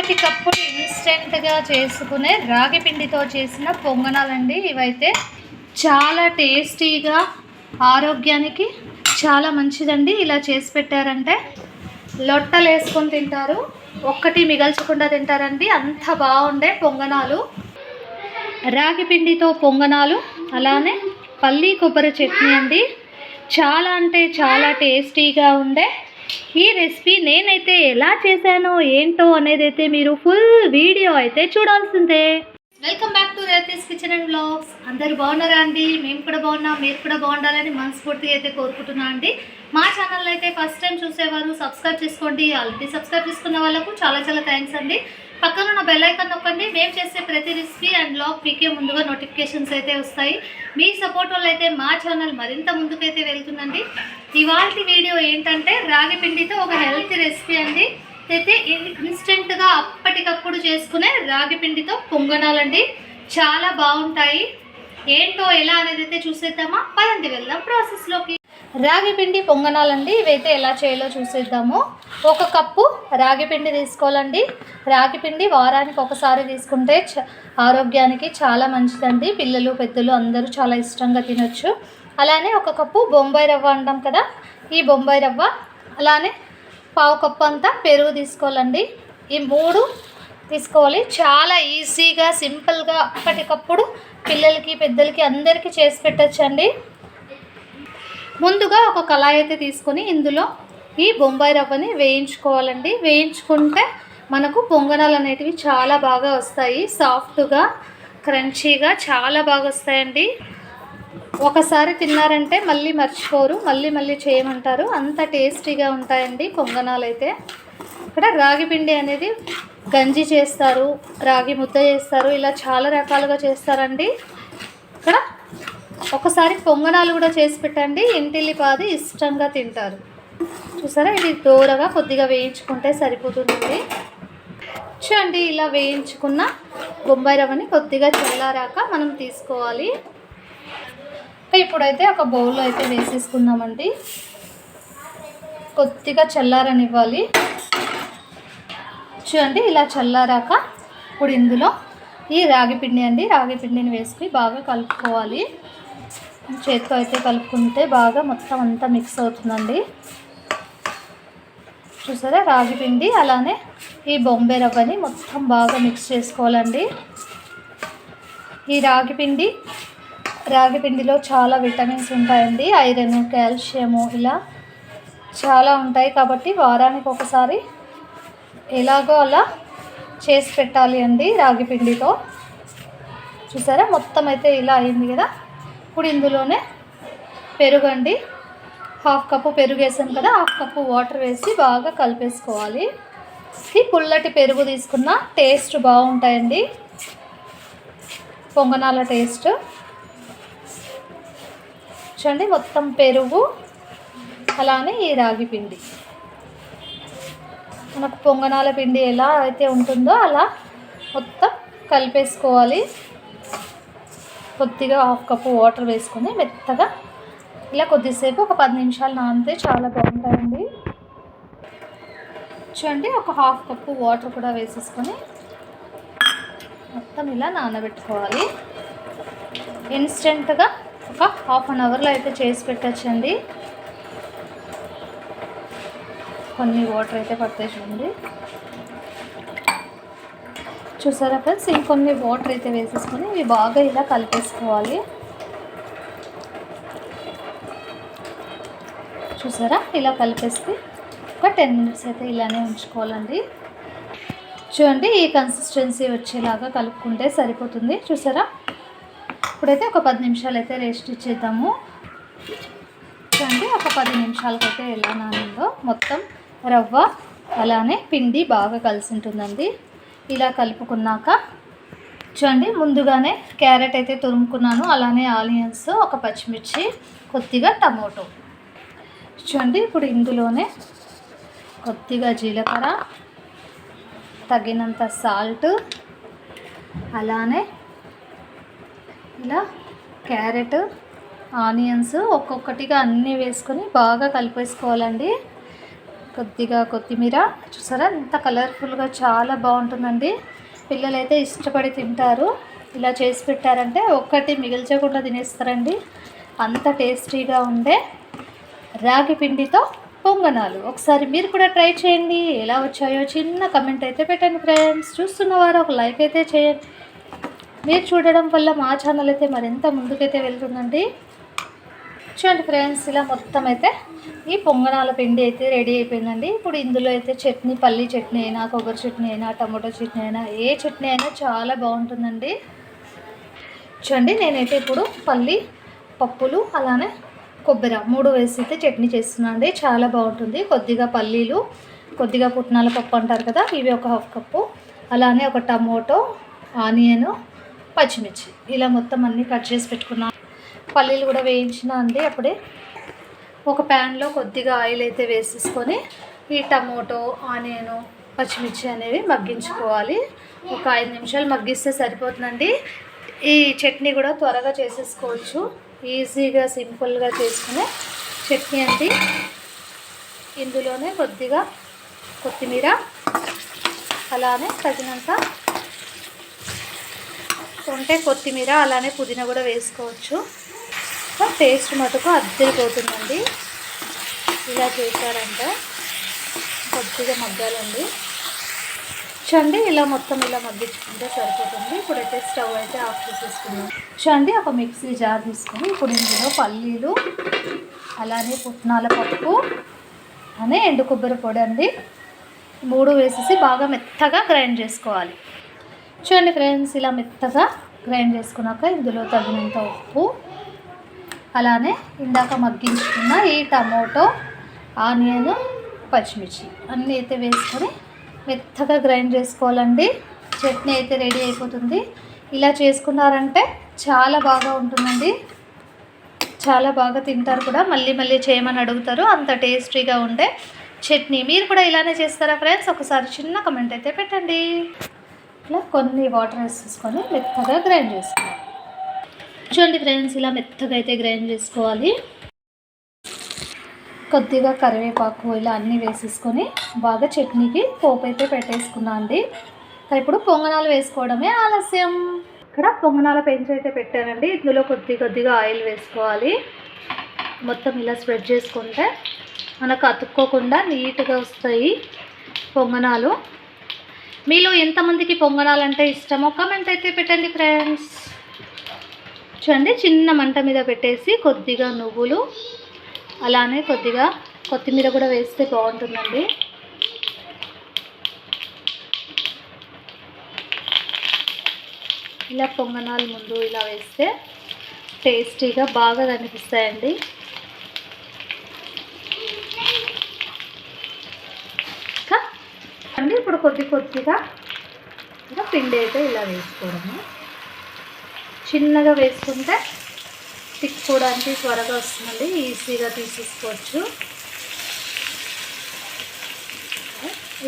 ఎప్పటికప్పుడు ఇన్స్టెంట్గా చేసుకునే రాగి పిండితో చేసిన పొంగనాలండి. ఇవైతే చాలా టేస్టీగా ఆరోగ్యానికి చాలా మంచిదండి. ఇలా చేసి పెట్టారంటే లొట్టలు వేసుకొని తింటారు. ఒక్కటి మిగల్చకుండా తింటారండి. అంత బాగుండే పొంగనాలు. రాగి పిండితో పొంగనాలు అలానే పల్లీ కొబ్బరి చట్నీ అండి. చాలా అంటే చాలా టేస్టీగా ఉండే ఈ రెసిపీ నేనైతే ఎలా చేశానో ఏంటో అనేది అయితే మీరు ఫుల్ వీడియో అయితే చూడాల్సిందే. Welcome back to రేతీస్ kitchen and blogs అందరు బాగున్నారా అండి? మేము కూడా బాగున్నాం మీరు కూడా బాగుండాలని మనస్ఫూర్తిగా అయితే కోరుకుంటున్నా అండి. మా ఛానల్ అయితే ఫస్ట్ టైం చూసేవారు సబ్స్క్రైబ్ చేసుకోండి. ఆల్రెడీ సబ్స్క్రైబ్ చేసుకున్న వాళ్ళకు చాలా చాలా థ్యాంక్స్ అండి. పక్కన ఉన్న బెల్ ఐకాన్ నొక్కండి. మేము చేసే ప్రతి రెసిపీ అండ్ బ్లాగ్ మీకే ముందుగా నోటిఫికేషన్స్ అయితే వస్తాయి. మీ సపోర్ట్ వల్ల అయితే మా ఛానల్ మరింత ముందుకైతే వెళ్తుందండి. ఇవాళ వీడియో ఏంటంటే రాగి పిండితో ఒక హెల్తీ రెసిపీ అండి. అయితే ఇన్స్టెంట్గా అప్పటికప్పుడు చేసుకునే రాగి పిండితో పొంగనాలండి. చాలా బాగుంటాయి. ఏంటో ఎలా అనేది అయితే చూసేద్దామా? పదండి వెళ్దాం ప్రాసెస్లోకి రాగి పిండి పొంగనాలండి. ఇవైతే ఎలా చేయాలో చూసేద్దాము. ఒక కప్పు రాగి పిండి తీసుకోవాలండి. రాగి పిండి వారానికి ఒకసారి తీసుకుంటే చ- ఆరోగ్యానికి చాలా మంచిదండి. పిల్లలు పెద్దలు అందరూ చాలా ఇష్టంగా తినొచ్చు. అలానే ఒక కప్పు బొంబాయి రవ్వ అంటాం కదా ఈ బొంబాయి రవ్వ అలానే పావు కప్పు అంతా పెరుగు తీసుకోవాలండి. ఈ మూడు తీసుకోవాలి. చాలా ఈజీగా సింపుల్గా అప్పటికప్పుడు పిల్లలకి పెద్దలకి అందరికీ చేసి పెట్టచ్చండి. ముందుగా ఒక కళాయి అయితే తీసుకొని ఇందులో ఈ బొంబాయి రవ్వని వేయించుకోవాలండి. వేయించుకుంటే మనకు పొంగనాలు అనేటివి చాలా బాగా వస్తాయి. సాఫ్ట్గా క్రంచీగా చాలా బాగా వస్తాయండి. ఒకసారి తిన్నారంటే మళ్ళీ మర్చిపోరు మళ్ళీ మళ్ళీ చేయమంటారు. అంత టేస్టీగా ఉంటాయండి పొంగనాలు అయితే. ఇక్కడ రాగి పిండి అనేది గంజి చేస్తారు రాగి ముద్ద చేస్తారు ఇలా చాలా రకాలుగా చేస్తారండి. ఇక్కడ ఒకసారి పొంగనాలు కూడా చేసి పెట్టండి. ఇంటిల్లిపాది ఇష్టంగా తింటారు. చూసారా? ఇది దూరగా కొద్దిగా వేయించుకుంటే సరిపోతుంది చూడండి ఇలా వేయించుకున్న బొంబాయి రవ్వని కొద్దిగా చల్లారాక మనం తీసుకోవాలి. ఇప్పుడైతే ఒక బౌల్లో అయితే వేసేసుకుందామండి. కొద్దిగా చల్లారనివ్వాలి. చూడండి ఇలా చల్లారాక ఇప్పుడు ఇందులో ఈ రాగి పిండి అండి. రాగి పిండిని వేసుకుని బాగా కలుపుకోవాలి. చేతితో అయితే కలుపుకుంటే బాగా మొత్తం అంతా మిక్స్ అవుతుందండి. చూసారా? రాగి పిండి అలానే ఈ బొంబే రవ్వని మొత్తం బాగా మిక్స్ చేసుకోవాలండి. ఈ రాగి పిండి రాగి పిండిలో చాలా విటమిన్స్ ఉంటాయండి. ఐరన్ కాల్షియము ఇలా చాలా ఉంటాయి కాబట్టి వారానికి ఒకసారి ఎలాగో అలా చేసి పెట్టాలి అండి రాగి పిండితో. చూసారా? మొత్తం అయితే ఇలా అయింది కదా? ఇప్పుడు ఇందులోనే పెరుగండి. హాఫ్ కప్పు పెరుగు వేసాం కదా హాఫ్ కప్పు వాటర్ వేసి బాగా కలిపేసుకోవాలి. ఈ పుల్లటి పెరుగు తీసుకున్న టేస్ట్ బాగుంటాయండి. పొంగనాల టేస్ట్. చూడండి మొత్తం పెరుగు అలానే ఈ రాగి పిండి. మనకు పొంగనాల పిండి ఎలా అయితే ఉంటుందో అలా మొత్తం కలిపేసుకోవాలి. కొద్దిగా హాఫ్ కప్పు వాటర్ వేసుకొని మెత్తగా ఇలా కొద్దిసేపు ఒక పది నిమిషాలు నానితే చాలా బాగుంటాయండి. చూడండి ఒక హాఫ్ కప్పు వాటర్ కూడా వేసేసుకొని మొత్తం ఇలా నానబెట్టుకోవాలి. ఇన్స్టెంట్గా ఒక హాఫ్ అన్ అవర్లో అయితే చేసి పెట్టచ్చండి. కొన్ని వాటర్ అయితే పడతాయి చూడండి. చూసారా ఫ్రెండ్స్? ఇంకొన్ని వాటర్ అయితే వేసేసుకొని ఇవి బాగా ఇలా కలిపేసుకోవాలి. చూసారా? ఇలా కలిపేస్తే ఒక టెన్ మినిట్స్ అయితే ఇలానే ఉంచుకోవాలండి. చూడండి ఈ కన్సిస్టెన్సీ వచ్చేలాగా కలుపుకుంటే సరిపోతుంది. చూసారా? ఇప్పుడైతే ఒక పది నిమిషాలు అయితే రెస్ట్ ఇచ్చేద్దాము. చూడండి ఒక పది నిమిషాలకైతే ఎలా నానిందో. మొత్తం రవ్వ అలానే పిండి బాగా కలిసి ఉంటుందండి. ఇలా కలుపుకున్నాక చూడండి ముందుగానే క్యారెట్ అయితే తురుముకున్నాను. అలానే ఆనియన్స్ ఒక పచ్చిమిర్చి కొద్దిగా టమోటో. చూడండి ఇప్పుడు ఇందులోనే కొద్దిగా జీలకర్ర తగినంత సాల్ట్ అలానే ఇలా క్యారెట్ ఆనియన్స్ ఒక్కొక్కటిగా అన్నీ వేసుకొని బాగా కలిపేసుకోవాలండి. కొద్దిగా కొత్తిమీర. చూసారా? ఎంత కలర్ఫుల్గా చాలా బాగుంటుందండి. పిల్లలైతే ఇష్టపడి తింటారు. ఇలా చేసి పెట్టారంటే ఒక్కటి మిగిల్చకుండా తినేస్తారండి. అంత టేస్టీగా ఉండే రాగి పిండితో పొంగనాలు. ఒకసారి మీరు కూడా ట్రై చేయండి. ఎలా వచ్చాయో చిన్న కమెంట్ అయితే పెట్టండి ఫ్రెండ్స్. చూస్తున్నవారు ఒక లైక్ అయితే చేయండి. మీరు చూడడం వల్ల మా ఛానల్ అయితే మరింత ముందుకైతే వెళ్తుందండి. చూడండి ఫ్రెండ్స్ ఇలా మొత్తం అయితే ఈ పొంగనాల పిండి అయితే రెడీ అయిపోయిందండి. ఇప్పుడు ఇందులో అయితే చట్నీ పల్లి చట్నీ అయినా కొబ్బరి చట్నీ అయినా టమాటో చట్నీ అయినా ఏ చట్నీ అయినా చాలా బాగుంటుందండి. చూడండి నేనైతే ఇప్పుడు పల్లి పప్పులు అలానే కొబ్బరి మూడు వేసి అయితే చట్నీ చేస్తున్నాను అండి చాలా బాగుంటుంది. కొద్దిగా పల్లీలు కొద్దిగా పుట్నాల పప్పు అంటారు కదా ఇవి ఒక హాఫ్ కప్పు. అలానే ఒక టమోటో ఆనియను పచ్చిమిర్చి. ఇలా మొత్తం అన్నీ కట్ చేసి పెట్టుకున్నాను. పల్లీలు కూడా వేయించిన అండి అప్పుడే. ఒక ప్యాన్లో కొద్దిగా ఆయిల్ అయితే వేసేసుకొని ఈ టమోటో ఆనియన్ పచ్చిమిర్చి అనేవి మగ్గించుకోవాలి. ఒక ఐదు నిమిషాలు మగ్గిస్తే సరిపోతుందండి. ఈ చట్నీ కూడా త్వరగా చేసేసుకోవచ్చు. ఈజీగా సింపుల్గా చేసుకునే చట్నీ అండి. ఇందులోనే కొద్దిగా కొత్తిమీర అలానే తగినంత ఉంటే కొత్తిమీర అలానే పుదీనా కూడా వేసుకోవచ్చు. టేస్ట్ మటుకు అద్దరిపోతుందండి. ఇలా చేశారంటే. కొద్దిగా మగ్గాలండి. చండి ఇలా మొత్తం ఇలా మగ్గించుకుంటే సరిపోతుంది. ఇప్పుడైతే స్టవ్ అయితే ఆఫ్ చేసేసుకున్నాం చండి ఒక మిక్సీ జార్ తీసుకుని ఇప్పుడు ఇందులో పల్లీలు అలానే పుట్నాల పప్పు అనే ఎండు కొబ్బరి పొడి అండి. మూడు వేసేసి బాగా మెత్తగా గ్రైండ్ చేసుకోవాలి. చూడండి ఫ్రెండ్స్ ఇలా మెత్తగా గ్రైండ్ చేసుకున్నాక ఇందులో తగినంత ఉప్పు అలానే ఇందాక మగ్గించుకున్న ఈ టమోటో ఆనియన్ పచ్చిమిర్చి అన్నీ అయితే వేసుకొని మెత్తగా గ్రైండ్ చేసుకోవాలండి. చట్నీ అయితే రెడీ అయిపోతుంది. ఇలా చేసుకున్నారంటే చాలా బాగా ఉంటుందండి. చాలా బాగా తింటారు కూడా. మళ్ళీ మళ్ళీ చేయమని అడుగుతారు. అంత టేస్టీగా ఉండే చట్నీ. మీరు కూడా ఇలానే చేస్తారా ఫ్రెండ్స్? ఒకసారి చిన్న కమెంట్ అయితే పెట్టండి. ఇట్లా కొన్ని వాటర్ వేసేసుకొని మెత్తగా గ్రైండ్ చేసుకోవాలి. చూడండి ఫ్రెండ్స్ ఇలా మెత్తగా అయితే గ్రైండ్ చేసుకోవాలి. కొద్దిగా కరివేపాకు ఇలా అన్నీ వేసేసుకొని బాగా చట్నీకి పోపు అయితే పెట్టేసుకున్నా అండి. ఇప్పుడు పొంగనాలు వేసుకోవడమే ఆలస్యం. ఇక్కడ పొంగనాల పెంచి అయితే పెట్టానండి. ఇందులో కొద్ది కొద్దిగా ఆయిల్ వేసుకోవాలి. మొత్తం ఇలా స్ప్రెడ్ చేసుకుంటే మనకు అతుక్కోకుండా నీట్గా వస్తాయి పొంగనాలు. మీలో ఎంతమందికి పొంగనాలు అంటే ఇష్టమో కమెంట్ అయితే పెట్టండి ఫ్రెండ్స్. అండి చిన్న మంట మీద పెట్టేసి కొద్దిగా నువ్వులు అలానే కొద్దిగా కొత్తిమీర కూడా వేస్తే బాగుంటుందండి. ఇలా పొంగనాలు ముందు ఇలా వేస్తే టేస్టీగా బాగా కనిపిస్తాయండి. ఇంకా అండి ఇప్పుడు కొద్ది కొద్దిగా ఇంకా పిండి అయితే ఇలా వేసుకోవడము. చిన్నగా వేసుకుంటే తిక్కుకోవడానికి త్వరగా వస్తుందండి. ఈజీగా తీసేసుకోవచ్చు.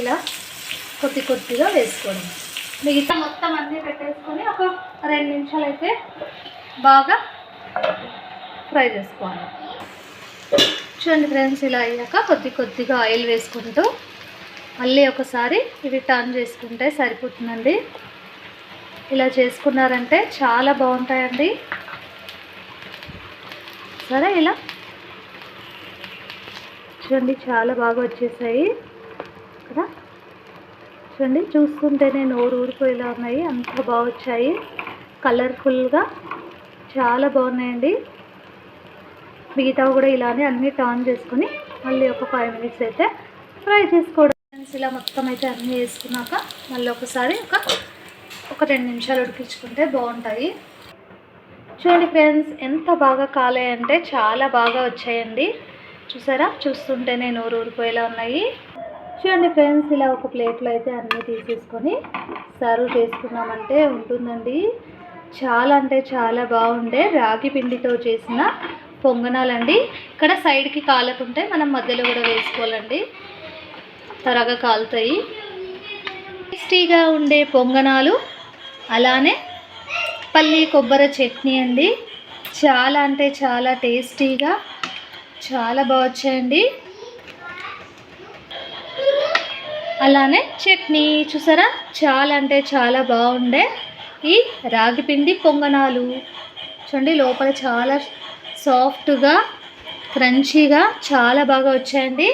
ఇలా కొద్ది కొద్దిగా వేసుకోవడం. మిగతా మొత్తం అన్నీ పెట్టేసుకొని ఒక రెండు నిమిషాలు అయితే బాగా ఫ్రై చేసుకోవాలి. చూడండి ఫ్రెండ్స్ ఇలా అయ్యాక కొద్ది కొద్దిగా ఆయిల్ వేసుకుంటూ మళ్ళీ ఒకసారి ఇవి టర్న్ చేసుకుంటే సరిపోతుందండి. ఇలా చేసుకున్నారంటే చాలా బాగుంటాయండి. సరే ఇలా. చూడండి చాలా బాగా వచ్చేసాయి. కదా? చూడండి చూస్తుంటేనే నోరు ఊరిపోయేలా ఉన్నాయి. అంత బాగా వచ్చాయి. కలర్ఫుల్గా చాలా బాగున్నాయండి. మిగతా కూడా ఇలానే అన్నీ టర్న్ చేసుకొని మళ్ళీ ఒక ఫైవ్ మినిట్స్ అయితే ఫ్రై చేసుకోవడం. ఇలా మొత్తం అయితే అన్నీ వేసుకున్నాక మళ్ళీ ఒకసారి ఒక ఒక రెండు నిమిషాలు ఉడికించుకుంటే బాగుంటాయి. చూడండి ఫ్రెండ్స్ ఎంత బాగా కాలేయంటే చాలా బాగా వచ్చాయండి. చూసారా? చూస్తుంటేనే నోరు ఊరిపోయేలా ఉన్నాయి. చూడండి ఫ్రెండ్స్ ఇలా ఒక ప్లేట్లో అయితే అన్నీ తీసేసుకొని సర్వ్ చేసుకున్నామంటే ఉంటుందండి. చాలా అంటే చాలా బాగుండే రాగి పిండితో చేసిన పొంగనాలండి. ఇక్కడ సైడ్కి కాలకుంటే మనం మధ్యలో కూడా వేసుకోవాలండి. త్వరగా కాలుతాయి. టేస్టీగా ఉండే పొంగనాలు అలానే పల్లి కొబ్బరి చట్నీ అండి. చాలా అంటే చాలా టేస్టీగా చాలా బాగా వచ్చాయండి అలానే చట్నీ చూసారా? చాలా అంటే చాలా బాగుండే. ఈ రాగి పిండి పొంగనాలు. చూడండి లోపల చాలా సాఫ్ట్గా క్రంచీగా చాలా బాగా వచ్చాయండి.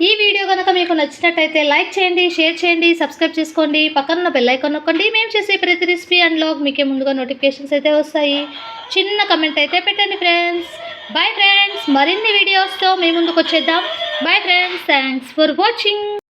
ఈ వీడియో కనుక మీకు నచ్చినట్టయితే లైక్ చేయండి షేర్ చేయండి సబ్స్క్రైబ్ చేసుకోండి. పక్కన ఉన్న బెల్ ఐకాన్ నొక్కండి. మేము చేసే ప్రతి రెసిపీ అండ్ లాగ్ మీకే ముందుగా నోటిఫికేషన్స్ అయితే వస్తాయి. చిన్న కమెంట్ అయితే పెట్టండి ఫ్రెండ్స్ బాయ్ ఫ్రెండ్స్ మరిన్ని వీడియోస్తో మీ ముందుకు వచ్చేద్దాం bye friends thanks for watching